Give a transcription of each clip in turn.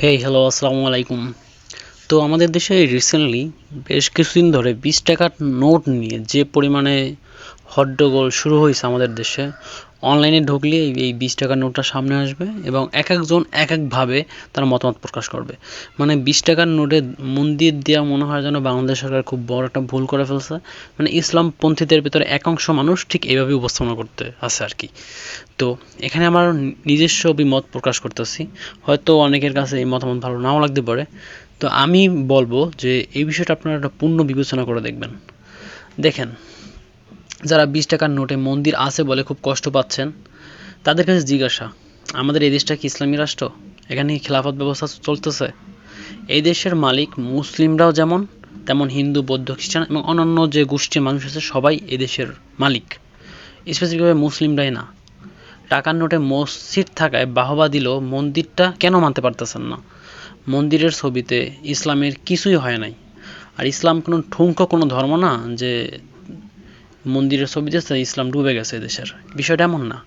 Hey hello আসসালামু আলাইকুম। তো আমাদের দেশে রিসেন্টলি বেশ কিছুদিন ধরে বিশ টাকার নোট নিয়ে যে পরিমাণে হট্টগোল শুরু হয়েছে আমাদের দেশে অনলাইনে ঢুকলে এই বিশ টাকার নোটটা সামনে আসবে এবং এক একজন এক একভাবে তার মতামত প্রকাশ করবে। মানে বিশ টাকার নোটে মন্দির দেওয়া মনে হয় যেন বাংলাদেশ সরকার খুব বড় একটা ভুল করে ফেলছে। মানে ইসলামপন্থীদের ভিতরে একাংশ মানুষ ঠিক এইভাবে উপস্থাপনা করতে আছে আর কি। তো এখানে আমার নিজস্ব অভিমত প্রকাশ করতেছি। হয়তো অনেকের কাছে এই মতামত ভালো নাও লাগতে পারে। তো আমি বলব যে এই বিষয়টা আপনারা একটা পূর্ণ বিবেচনা করে দেখবেন। দেখেন যারা বিশ টাকার নোটে মন্দির আছে বলে খুব কষ্ট পাচ্ছেন, তাদের কাছে জিজ্ঞাসা, আমাদের এই দেশটা কি ইসলামী রাষ্ট্র? এখানে কি খেলাফত ব্যবস্থা চলতেছে? এই দেশের মালিক মুসলিমরাও যেমন, তেমন হিন্দু, বৌদ্ধ, খ্রিস্টান এবং অন্যান্য যে গোষ্ঠীর মানুষ আছে সবাই এই দেশের মালিক। স্পেসিফিকভাবে মুসলিমরাই না। টাকার নোটে মসজিদ থাকায় বাহবা দিল মন্দিরটা কেন মানতে পারতেছেন না? মন্দিরের ছবিতে ইসলামের কিছুই হয় নাই। আর ইসলাম কোনো ঠুনকো কোনো ধর্ম না যে মন্দিরের ছবি দিয়েছে ইসলাম ডুবে গেছে দেশের। বিষয়টা এমন না।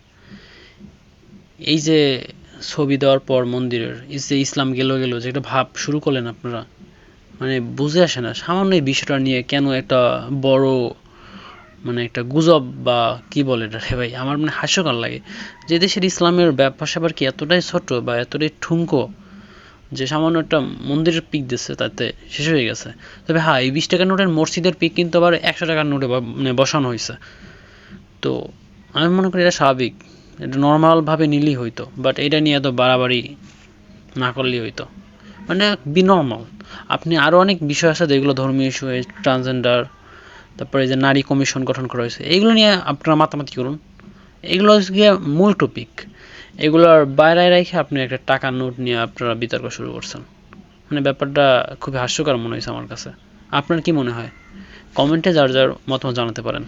এই যে ছবি দেওয়ার পর মন্দিরের যে ইসলাম গেল গেল যে একটা ভাব শুরু করলেন আপনারা মানে বুঝে আসে না। সামান্য বিষয়টা নিয়ে কেন একটা বড় মানে একটা গুজব বা কি বলে এটা ভাই? আমার মানে হাস্যকর লাগে। যে দেশের ইসলামের ব্যাপার স্যাপার কি এতটাই ছোট বা এতটাই ঠুনকো যে সামান্য একটা মন্দিরের পিক দিচ্ছে, তাতে শেষ হয়ে গেছে। তবে হ্যাঁ এই বিশ টাকার নোটের মসজিদের পিক কিন্তু আবার একশো টাকার নোটে মানে বসানো হয়েছে। তো আমি মনে করি এটা স্বাভাবিক। এটা নর্মালভাবে নিলেই হইতো বাট এটা নিয়ে এত বাড়াবাড়ি না করলেই হইতো। মানে বি নর্মাল আপনি আরও অনেক বিষয় আছে যেগুলো ধর্মীয় ইস্যু ট্রান্সজেন্ডার তারপরে যে নারী কমিশন গঠন করা হয়েছে এইগুলো নিয়ে আপনারা মাতামাতি করুন। এগুলো হচ্ছে গিয়ে মূল টপিক এগুলোর বাইরে রেখে আপনি একটা টাকা নোট নিয়ে আপনারা বিতর্ক শুরু করছেন। মানে ব্যাপারটা খুবই হাস্যকর মনে হয়েছে আমার কাছে। আপনার কি মনে হয়? কমেন্টে যার যার মতামত জানাতে পারেন।